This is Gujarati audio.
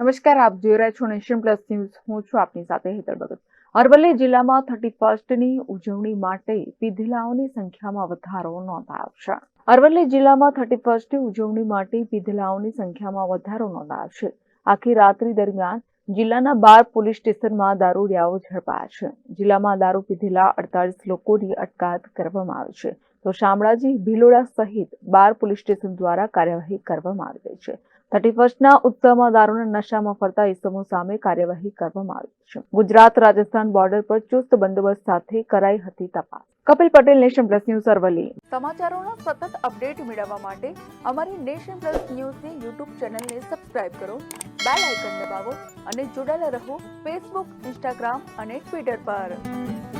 નમસ્કાર, આપ જોઈ રહ્યા છો નેશન પ્લસ ન્યૂઝ. હું છું આપની સાથે હેતર ભગત. અરવલ્લી જિલ્લામાં થર્ટી ફર્સ્ટની ઉજવણી માટે પીધેલાઓની સંખ્યામાં વધારો નોંધાયો છે. અરવલ્લી જિલ્લામાં થર્ટી ફર્સ્ટની ઉજવણી માટે પીધેલાઓની સંખ્યામાં વધારો નોંધાયો છે. આખી રાત્રિ દરમિયાન જિલ્લાના બાર પોલીસ સ્ટેશનમાં દારૂડિયાઓ ઝડપાયા છે. જિલ્લામાં દારૂ પીધેલા અડતાલીસ લોકોની અટકાયત કરવામાં આવી છે. તો શામળાજી ભિલોડા સહિત બાર પોલીસ સ્ટેશન દ્વારા કાર્યવાહી કરવામાં આવી રહી છે. થર્ટી ફર્સ્ટના ઉત્સવમાં દારૂના નશામાં ફરતા ઇસમો સામે કાર્યવાહી કરવામાં આવી છે. ગુજરાત રાજસ્થાન બોર્ડર પર ચુસ્ત બંદોબસ્ત સાથે કરાઈ હતી તપાસ. Kapil Patel, nation plus news Aravalli સમાચારોના સતત અપડેટ મેળવવા માટે અમારી નેશન પ્લસ ન્યૂઝની યુટ્યુબ ચેનલને સબસ્ક્રાઇબ કરો, બેલ આઇકન દબાવો અને જોડાયેલા રહો ફેસબુક, ઇન્સ્ટાગ્રામ અને ટ્વિટર પર.